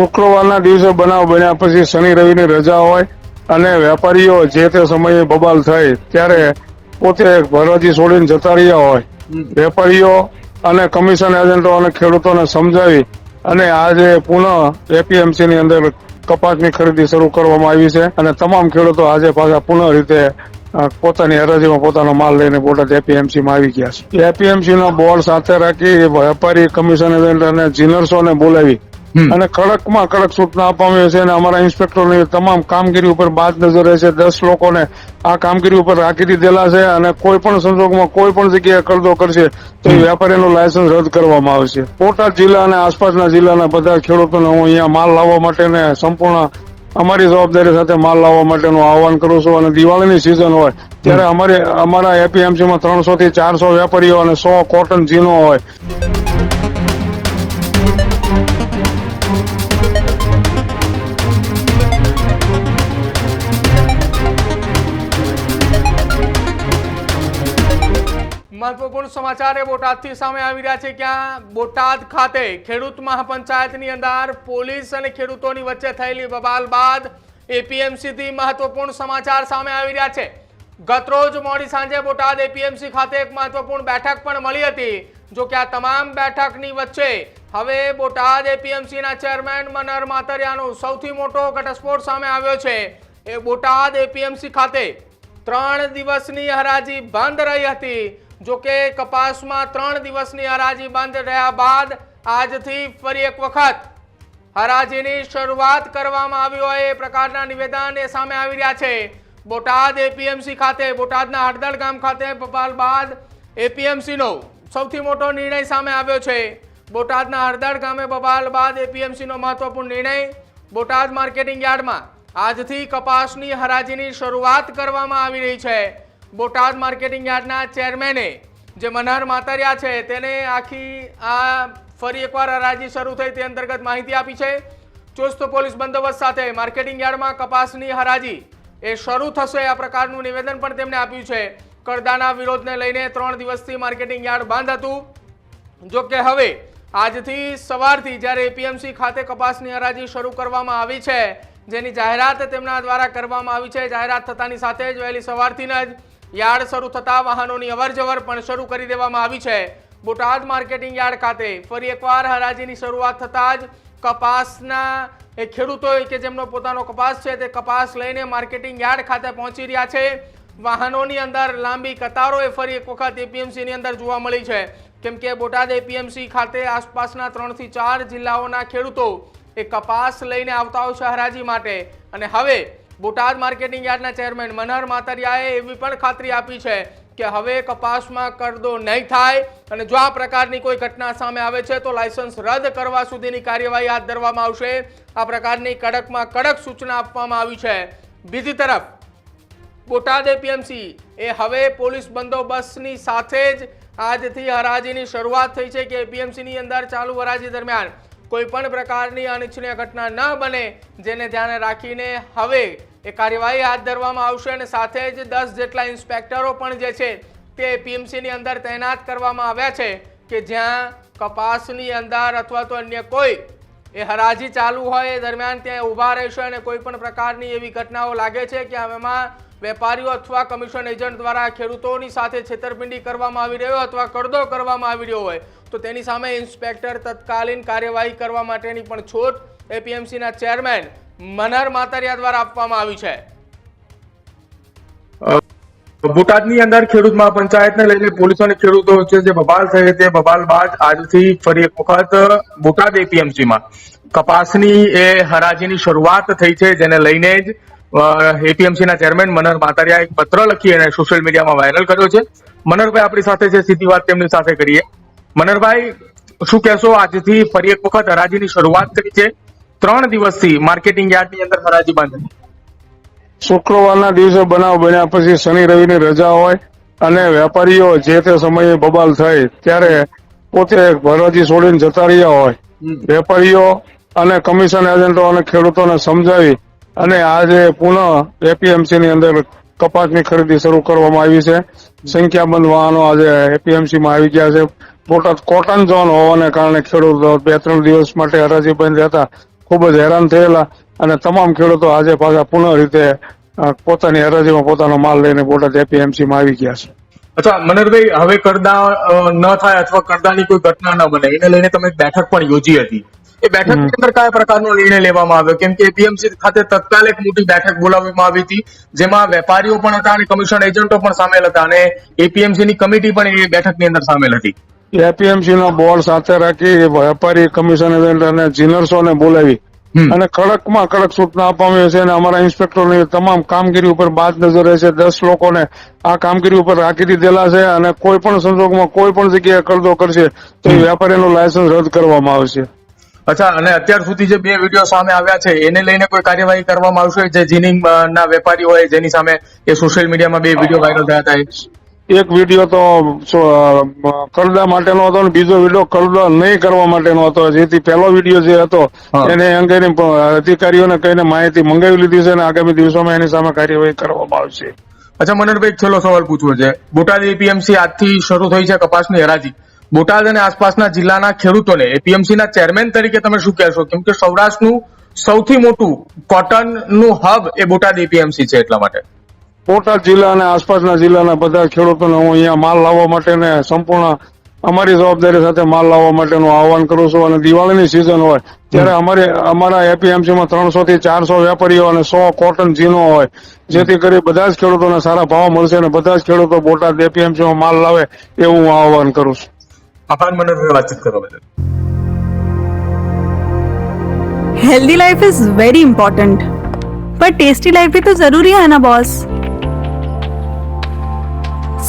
શુક્રવારના દિવસે બનાવ બન્યા પછી શનિ રવિની રજા હોય અને વેપારીઓ જે તે સમયે બબાલ થાય ત્યારે પોતે ભરવાજી છોડીને જતા રહ્યા હોય વેપારીઓ અને કમિશન એજન્ટો અને ખેડૂતોને સમજાવી અને આજે પુનઃ એપીએમસી ની અંદર કપાસની ખરીદી શરૂ કરવામાં આવી છે અને તમામ ખેડૂતો આજે પાછા પુનઃ રીતે પોતાની હરાજીમાં પોતાનો માલ લઈને બોટાદ એપીએમસી માં આવી ગયા છે એપીએમસી નો બોર્ડ સાથે રાખી વેપારી કમિશન એજન્ટ અને જીનર્સોને બોલાવી. અને કડકમાં કડક સૂચના આપવામાં આવી છે અને અમારા ઇન્સ્પેક્ટરની તમામ કામગીરી ઉપર બાદ નજર રહેશે દસ લોકોને આ કામગીરી ઉપર રાખી દીધેલા છે અને કોઈ પણ સંજોગમાં કોઈ પણ જગ્યાએ કરદો કરશે તો વેપારીનું લાયસન્સ રદ કરવામાં આવશે. બોટાદ જિલ્લા અને આસપાસના જિલ્લાના બધા ખેડૂતોને હું અહીંયા માલ લાવવા માટે ને સંપૂર્ણ અમારી જવાબદારી સાથે માલ લાવવા માટેનું આહવાન કરું છું. અને દિવાળીની સિઝન હોય ત્યારે અમારે અમારા એપીએમસીમાં ત્રણસો થી ચારસો વેપારીઓ અને સો કોટન જીનો હોય. મહત્વપૂર્ણ સમાચાર એ બોટાદથી સામે આવી રહ્યા છે ક્યાં? બોટાદ ખાતે ખેડૂત મહાપંચાયતની અંદર પોલીસ અને ખેડૂતોની વચ્ચે થયેલી બબાલ બાદ એપીએમસીથી મહત્વપૂર્ણ સમાચાર સામે આવી રહ્યા છે. ગતરોજ મોડી સાંજે બોટાદ એપીએમસી ખાતે એક મહત્વપૂર્ણ બેઠક પણ મળી હતી. જો કે આ તમામ બેઠકની વચ્ચે હવે બોટાદ એપીએમસીના ચેરમેન મનર માતરિયાનો સૌથી મોટો ઘટસ્ફોટ સામે આવ્યો છે. એ બોટાદ એપીએમસી ખાતે ત્રણ દિવસની હરાજી બંધ રહી હતી. જો કે કપાસમાં ત્રણ દિવસની હરાજી બંધ રહ્યા બાદ આજથી ફરી એક વખત હરાજીની શરૂઆત કરવામાં આવી હોય એ પ્રકારના નિવેદન એ સામે આવી રહ્યા છે. બોટાદ એપીએમસી ખાતે, બોટાદના હળદળ ગામ ખાતે બપાલ બાદ એપીએમસીનો સૌથી મોટો નિર્ણય સામે આવ્યો છે. બોટાદના હળદળ ગામે બબાલ બાદ એપીએમસીનો મહત્વપૂર્ણ નિર્ણય બોટાદ માર્કેટિંગ યાર્ડમાં આજથી કપાસની હરાજીની શરૂઆત કરવામાં આવી રહી છે. બોટાદ માર્કેટિંગ યાર્ડના ચેરમેને જે મનહર માતરિયા છે, તેને આખી આ ફરી એકવાર હરાજી શરૂ થઈ તે અંતર્ગત માહિતી આપી છે. ચુસ્ત પોલીસ બંદોબસ્ત સાથે માર્કેટિંગ યાર્ડમાં કપાસની હરાજી એ શરૂ થશે આ પ્રકારનું નિવેદન પણ તેમણે આપ્યું છે. કરદાના વિરોધને લઈને ત્રણ દિવસથી માર્કેટિંગ યાર્ડ બંધ હતું. જો કે હવે આજથી સવારથી જ્યારે એપીએમસી ખાતે કપાસની હરાજી શરૂ કરવામાં આવી છે, જેની જાહેરાત તેમના દ્વારા કરવામાં આવી છે. જાહેરાત થતાની સાથે જ વહેલી સવારથી જ યાર્ડ શરૂ થતા વાહનોની અવરજવર પણ શરૂ કરી દેવામાં આવી છે. બોટાદ માર્કેટિંગ યાર્ડ ખાતે ફરી એકવાર હરાજીની શરૂઆત થતાં જ કપાસના એ ખેડૂતો કે જેમનો પોતાનો કપાસ છે તે કપાસ લઈને માર્કેટિંગ યાર્ડ ખાતે પહોંચી રહ્યા છે. વાહનોની અંદર લાંબી કતારો એ ફરી એક વખત એપીએમસીની અંદર જોવા મળી છે. કેમ કે બોટાદ એપીએમસી ખાતે આસપાસના ત્રણથી ચાર જિલ્લાઓના ખેડૂતો એ કપાસ લઈને આવતા હોય છે હરાજી માટે. અને હવે બોટાદ માર્કેટિંગ યાર્ડના ચેરમેન મનહર માતરિયાએ એવી પણ ખાતરી આપી છે કે હવે કપાસમાં કરદો નહીં થાય અને જો આ પ્રકારની કોઈ ઘટના સામે આવે છે તો લાયસન્સ રદ કરવા સુધીની કાર્યવાહી હાથ ધરવામાં આવશે. આ પ્રકારની કડકમાં કડક સૂચના આપવામાં આવી છે. બીજી તરફ, બોટાદ એપીએમસી એ હવે પોલીસ બંદોબસ્તની સાથે જ આજથી હરાજીની શરૂઆત થઈ છે કે એપીએમસીની અંદર ચાલુ હરાજી દરમિયાન કોઈ પણ પ્રકારની અનિચ્છનીય ઘટના ન બને, જેને ધ્યાને રાખીને હવે એ કાર્યવાહી હાથ ધરવામાં આવશે અને સાથે જ દસ જેટલા ઇન્સ્પેક્ટરો પણ જે છે તે પીએમસીની અંદર તૈનાત કરવામાં આવ્યા છે કે જ્યાં કપાસની અંદર અથવા તો અન્ય કોઈ એ હરાજી ચાલુ હોય એ દરમિયાન ત્યાં ઊભા રહેશે અને કોઈ પણ પ્રકારની એવી ઘટનાઓ લાગે છે કે એમાં વેપારીઓ અથવા કમિશન એજન્ટ દ્વારા ખેડૂતોની સાથે છેતરપિંડી કરવામાં આવી રહ્યો અથવા કરદો કરવામાં આવી રહ્યો હોય. તો તેની સામે ઇન્સ્પેક્ટર તત્કાલીન કાર્યવાહી કરવા માટેની પણ છૂટ એપીએમસીના ચેરમેન મનહર માતરિયા દ્વારા આપવામાં આવી છે. બોટાદની અંદર ખેડૂત મહાપંચાયતને લઈને પોલીસ અને ખેડૂતો વચ્ચે જે બબાલ થઈ તે બબાલ બાદ આજથી ફરી એક વખત બોટાદ એપીએમસીમાં. કપાસની એ હરાજીની શરૂઆત થઈ છે, જેને લઈને જ એપીએમસીના ચેરમેન મનહર માતારિયા એક પત્ર લખી અને સોશિયલ મીડિયામાં વાયરલ કર્યો છે. મનહરભાઈ આપણી સાથે છે, સીધી વાત તેમની સાથે કરીએ. મનહરભાઈ શું કહેશો? આજથી ફરી એક વખત હરાજીની શરૂઆત કરી છે. ત્રણ દિવસથી માર્કેટિંગ યાર્ડની અંદર હરાજી બંધ શુક્રવારના દિવસે બનાવ બન્યા પછી શનિ રવિની રજા હોય અને વેપારીઓ જે તે સમયે બબાલ થાય ત્યારે પોતે હરાજી છોડીને જતા રહ્યા હોય. વેપારીઓ અને કમિશન એજન્ટો અને ખેડૂતોને સમજાવી અને આજે પુનઃ એપીએમસી ની અંદર કપાસની ખરીદી શરૂ કરવામાં આવી છે. સંખ્યાબંધ વાહનો આજે એપીએમસી માં આવી ગયા છે. બોટાદ કોટન ઝોન હોવાને કારણે ખેડૂતો બે ત્રણ દિવસ માટે હરાજી બંધ રહેતા ખૂબ જ હેરાન થયેલા અને તમામ ખેડૂતો આજે પાછા પુનઃ રીતે પોતાની હરાજીમાં પોતાનો માલ લઈને બોટાદ એપીએમસીમાં આવી ગયા છે. અચ્છા મનોહરભાઈ હવે કરદા ન થાય અથવા કરદાની કોઈ ઘટના ન બને એને લઈને તમે બેઠક પણ યોજી હતી. એ બેઠકની અંદર કયા પ્રકારનો નિર્ણય લેવામાં આવ્યો? કેમ કે એપીએમસી ખાતે તત્કાલ એક મોટી બેઠક બોલાવવામાં આવી હતી જેમાં વેપારીઓ પણ હતા અને કમિશન એજન્ટો પણ સામેલ હતા અને એપીએમસી ની કમિટી પણ એ બેઠકની અંદર સામેલ હતી. એપીએમસી બોર્ડ સાથે રાખી વેપારી કમિશન અને જીનર્સોને બોલાવી. અને કડકમાં કડક સૂચના આપવામાં આવી છે અને અમારા ઇન્સ્પેક્ટરોની તમામ કામગીરી ઉપર બાદ નજર રહેશે દસ લોકોને આ કામગીરી ઉપર રાખી દીધેલા છે અને કોઈ પણ સંજોગમાં કોઈ પણ જગ્યાએ કરદો કરશે તો વેપારીનું લાયસન્સ રદ કરવામાં આવશે. અચ્છા અને અત્યાર સુધી જે બે વીડિયો સામે આવ્યા છે એને લઈને કોઈ કાર્યવાહી કરવામાં આવશે? જે જીનિંગ ના વેપારી હોય જેની સામે એ સોશિયલ મીડિયામાં બે વીડિયો વાયરલ થયા હતા? એક વીડિયો તો કરદા માટેનો હતો અને બીજો વીડિયો કરદા નહીં કરવા માટેનો હતો. જેથી પહેલો વીડિયો જે હતો એને અંગેની અધિકારીઓને કહીને માહિતી મંગાવી લીધી છે અને આગામી દિવસોમાં એની સામે કાર્યવાહી કરવામાં આવશે. અચ્છા મનોહરભાઈ છેલ્લો સવાલ પૂછવો છે. બોટાદ એપીએમસી આજથી શરૂ થઈ છે કપાસની હરાજી. બોટાદ અને આસપાસના જિલ્લાના ખેડૂતોને એપીએમસી ના ચેરમેન તરીકે તમે શું કહેશો? કેમ કે સૌરાષ્ટ્રનું સૌથી મોટું કોટનનું હબ એ બોટાદ એપીએમસી છે એટલા માટે. બોટાદ જિલ્લા અને આસપાસના જિલ્લાના બધા ખેડૂતોને હું અહીંયા માલ લાવવા માટે ને સંપૂર્ણ અમારી જવાબદારી સાથે માલ લાવવા માટેનું આહવાન કરું છું અને દિવાળીની સિઝન હોય ત્યારે અમારે અમારા એપીએમસીમાં ત્રણસો થી ચારસો વેપારીઓ અને સો કોટન જીનો હોય જેથી કરી બધા જ ખેડૂતોને સારા ભાવ મળશે અને બધા જ ખેડૂતો બોટાદ એપીએમસીમાં માલ લાવે એવું હું આહવાન કરું છું આભાર મનોહરભાઈ વાતચીત કરવા બદલ healthy life is very important पर टेस्टी लाइफ भी तो जरूरी है ना बॉस